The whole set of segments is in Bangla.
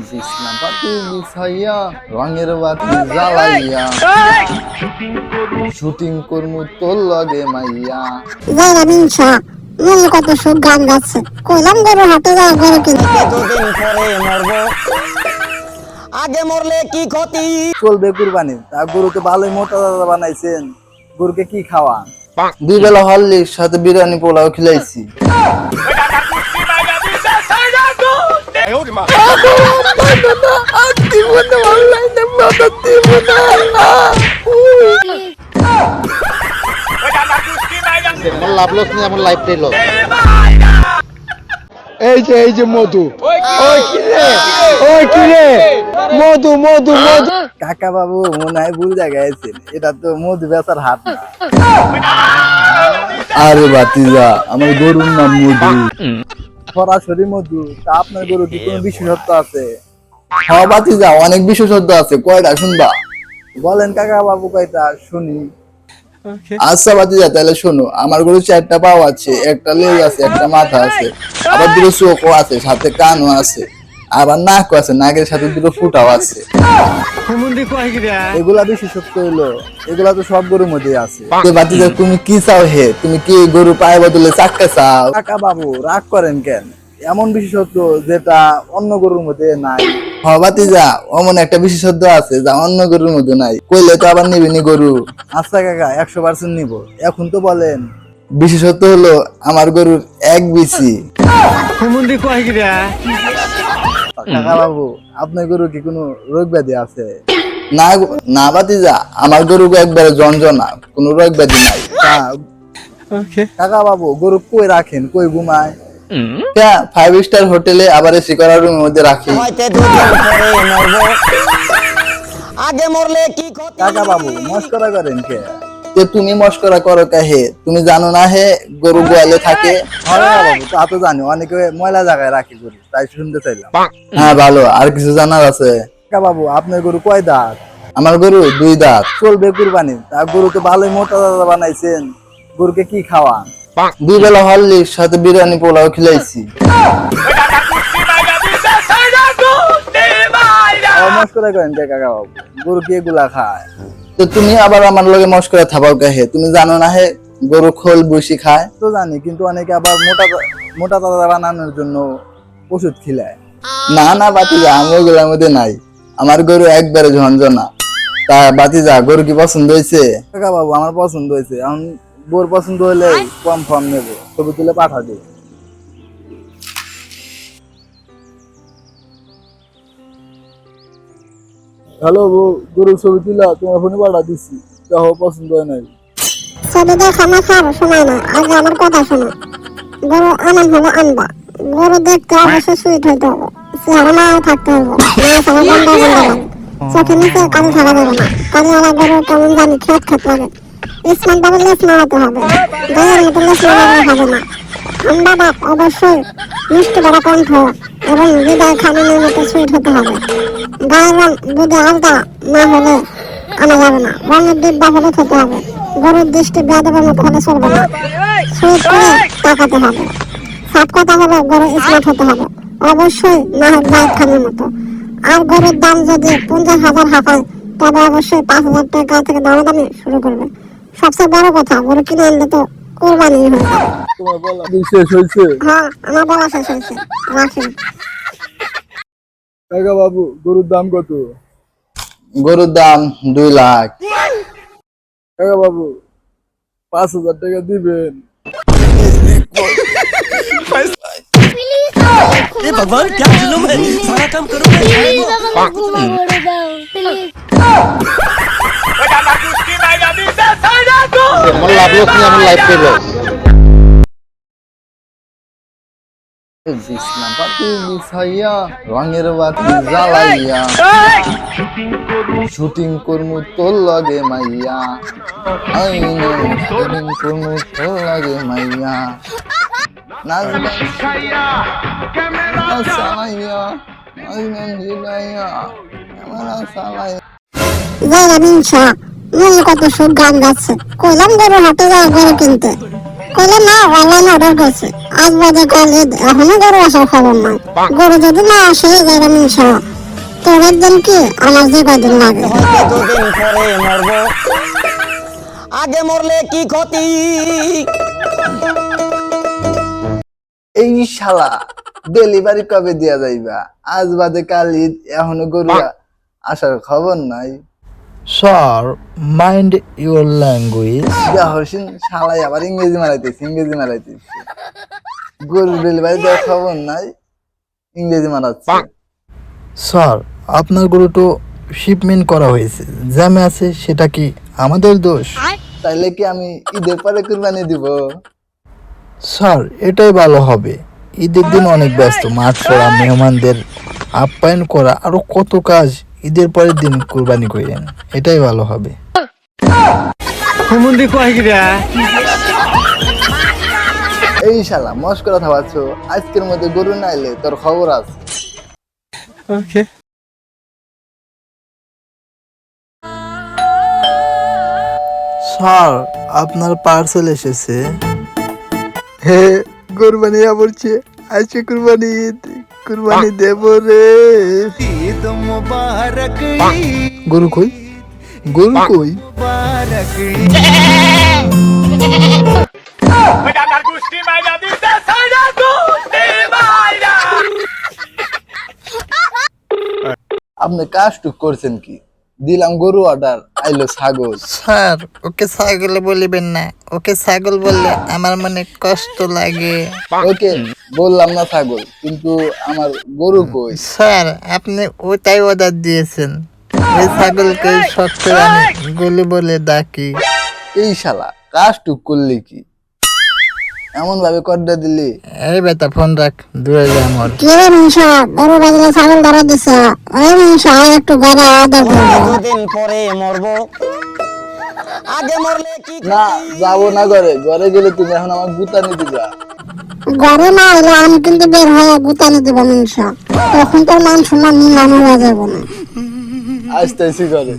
বিছনা পাতি বিছাইয়া শুটিং করমু তোর লগে আগে মরলে কি ক্ষতি চলবে কুরবানি তা গরুকে ভালোই মোটা দাদা বানাইছেন গরুকে কি খাওয়া দুই বেলা হরলিক্স সাথে বিরিয়ানি পোলাও খিলাইছি আমার লাভ লস নেই আমার লাইফটাই লস এই যে এই যে মধু। ওই কিরে ওই কিরে মধু মধু মধু। কাকা বাবু মনে হয় ভুল জায়গায় আছেন। এটা তো মধু বেচার হাট না। আরে বাতিজা আমার গরুর নাম মধু। সরাসরি মধু তা আপনার গরু কি কোনো বিশেষত্ব আছে? হ্যাঁ বাতিজা অনেক বিশেষত্ব আছে। কয়টা? শুনবা। বলেন কাকা বাবু কয়টা? শুনি। আচ্ছা বাতি যা তাহলে শোনো আমার গরু চারটা পাও আছে একটা লেজ আছে একটা মাথা আছে আবার দুটো চোখও আছে সাথে কানও আছে। আবার নাকও আছে নাকের সাথে দুটো ফুটাও আছে। এগুলা বিশেষত্ব হলো এগুলা তো সব গরুর মধ্যে আছে। বাতিজা তুমি কি চাও হে? তুমি কি গরু পায়ে বদলে চাক্কা চাও? কাকা বাবু রাগ করেন কেন? এমন বিশেষত্ব যেটা অন্য গরুর মধ্যে নাই। হ বাতিজা অমন একটা বিশেষত্ব আছে যা অন্য গরুর মধ্যে নাই। কইলে তো আবার নিবিনি গরু। আচ্ছা কাকা একশো পার্সেন্ট নিব। এখন তো বলেন বিশেষত্ব হলো আমার গরুর এক বিচি। কাকা বাবু আপনার গরু কি কোনো রোগ ব্যাধি আছে? না না বাতিজা আমার গরু একবারে জঞ্জনা কোনো রোগ ব্যাধি নাই। কাকা বাবু গরু কই রাখেন? কই ঘুমায়? ফাইভ স্টার হোটেলে আবার এসি করার রুমের মধ্যে রাখি। আগে মরলে কি ক্ষতি কাকা বাবু মস্করা করেন কে? যে তুমি মস্করা করো কে হে? তুমি জানো না হে গরু গোয়ালে থাকে? হ্যাঁ বাবু তা তো জানি অনেকে ময়লা জায়গায় রাখি গরু তাই শুনতে চাইলাম। হ্যাঁ ভালো আর কিছু জানার আছে? বাবু আপনার গরু কয় দাঁত? আমার গরু দুই দাঁত চলবে কুরবানি তা গরু তো ভালোই মোটা দাদা বানাইছেন গরুকে কি খাওয়া দুই বেলা হরলিক্স সাথে বিরিয়ানি পোলাও খিলাইছি। মস্করা করেন কে কাকা বাবু গরু কি এগুলা খায়? তো তুমি আবার আমার লগে মস্করা থাপাও কে হে? তুমি জানো না হে গরু খোল বসি খায়? তো জানি কিন্তু অনেকে আবার মোটা মোটা তাজা বানানোর জন্য ওষুধ খিলায়। না না বাতিজা আমি ওগুলোর মধ্যে নাই। আমার গরু একবারে ঝঞ্ঝনা তা বাতিজা গরু কি পছন্দ হয়েছে কাকা বাবু আমার পছন্দ হয়েছে এখন বোর পছন্দ হলে কম ফর্ম নেব। ছবি তুলে পাঠা দিই হ্যালো বউ গরুর ছবি তুলা তোমার ফোনে পাঠা দিচ্ছি দেখো পছন্দ হয় নাই। ছবি দেখা মাথার সময় না আগে আমার কথা শোনো। গরু আনন্দ হলে আনবা, গরু দেখতে অবশ্যই সুইট হইতে হবে, চেহারা মাও থাকতে হবে না সবাই বন্ধ বন্ধ লাগে চোখের নিচে কালি থাকা যাবে না কালিওয়ালা গরু কেমন জানি খেত খেত লাগে। স্মার্ট ভাবে লেস মারাতে হবে দইয়ের মতো লেস মারালে হবে না। আন্ডা ডাক অবশ্যই মিষ্টি বড় কণ্ঠ। এবং বিদায় খানানোর মতো সুইট হতে হবে। গায়ের দুধে আলগা না হলে আনা যাবে না। রঙের ডিব্বা হলুদ হতে হবে। গরুর দৃষ্টি বেদবের মতো হলে চলবে না। সুইট করে তাকাতে হবে। সাত কথা হলো গরু স্মার্ট হতে হবে। অবশ্যই না হোক বাইক খানের মতো। আর গরুর দাম যদি পঞ্চাশ হাজার হাঁপায় তবে অবশ্যই পাঁচ হাজার টাকা থেকে দামাদামি শুরু করবে। সবচেয়ে বড় কথা, গরু কিনে আনলে তো কোরবানি হবে তোমার বলা শেষ হয়েছে হ্যাঁ আমার বলা শেষ হয়েছে রাখি কাকা বাবু গরুর দাম কত গরুর দাম দুই লাখ কাকা বাবু পাঁচ হাজার টাকা দিবেন ए भगवान क्या जुलुम है सारा काम करो প্লিজ আমার লাভ লস নেই আমার লাইফটাই লস রঙের বাতি জ্বালাইয়া। শুটিং করমু তোর লগে মাইয়া। শুটিং করমু তোর লগে মাইয়া। সালাইয়া মনে কত সুখ গান গাচ্ছে। কইলাম গরু হাটে যায় গরু কিনতে। কইলে না অনলাইন অর্ডার করছি। আজ বাজে কাল ঈদ এখনও গরু আসার খবর নাই। গরু যদি না আসে তোর একদিন কি? আমার যে কদিন লাগে? আগে মরলে কি ক্ষতি? এই শালা ডেলিভারি কবে দিয়া যাইবা? আজ বাদে কাল ঈদ এখনও গরু আসার খবর নাই। স্যার মাইন্ড ইউর ল্যাঙ্গুয়েজ হরসিন শালাই আবার ইংরেজি মারাইতেছে ইংরেজি মারাইতেছে গরু ডেলিভারি দেওয়ার খবর নাই ইংরেজি মারাচ্ছে স্যার আপনার গরু তো শিপমেন্ট করা হয়েছে। জ্যামে আছে সেটা কি আমাদের দোষ? তাইলে কি আমি ঈদের পরে কুরবানি দিব? স্যার এটাই ভালো হবে। ঈদের দিন অনেক ব্যস্ত। মাঠ করা মেহমানদের আপ্যায়ন করা আরও কত কাজ ঈদের পরের দিন কুরবানি করেন এটাই ভালো হবে। এই শালা মস্করা আজকের মধ্যে গরু নাইলে তোর খবর আছে। ওকে। স্যার আপনার পার্সেল এসেছে। হে কুরবানি বলছে আজকে কুরবানি ঈদ। কুরবানি দেব রে। গরু কই? গরু কই? আপনি কাজটুক করছেন কি? দিলাম গরু অর্ডার আইলো ছাগল। স্যার ওকে ছাগল বলিবেন না। ওকে ছাগল বললে আমার মনে কষ্ট লাগে। ওকে বললাম না ছাগল কিন্তু আমার গরু কই? স্যার আপনি ওটাই অর্ডার দিয়েছেন। ওই ছাগলকে শক্ত আমি গলি বলে ডাকি। এই শালা কাজটুক করলি কি? এমন ভাবে কড্ডা দিলি। এই বেটা ফোন রাখ দূরে যা আমার। কি রে মিনস গরু বাজলে ছাগল ধরা দিছ। ওই মিনস আয় একটু ঘরে আদর দুদিন পরে মরবো। আগে মরলে কি না যাব না ঘরে। ঘরে গেলে তুমি এখন আমার গুতা নিতে যা ঘরে না এলে আমি কিন্তু বের হয়ে গুতানি দিব মিনস। তখন তো মান সম্মান নিলাম হয়ে যাব না। আসতেছি ঘরে।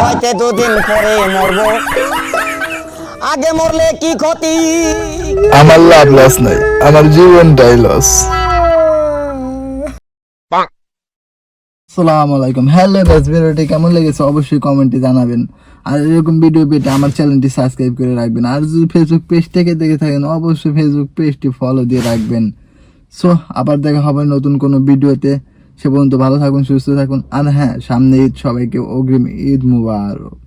হয়তো দুদিন পরে মরবো। আগে মরলে কি ক্ষতি? আমার লাভ লস নাই আমার জীবনটাই লস আসসালামু আলাইকুম। হ্যালো গাইস ভিডিওটি কেমন লেগেছে অবশ্যই কমেন্টে জানাবেন। আর এরকম ভিডিও পেতে আমার চ্যানেলটি সাবস্ক্রাইব করে রাখবেন। আর যদি ফেসবুক পেজ থেকে দেখে থাকেন, অবশ্যই ফেসবুক পেজটি ফলো দিয়ে রাখবেন। সো আবার দেখা হবে নতুন কোনো ভিডিওতে। সে পর্যন্ত ভালো থাকুন, সুস্থ থাকুন। আর হ্যাঁ সামনে ঈদ, সবাইকে অগ্রিম ঈদ মুবারক।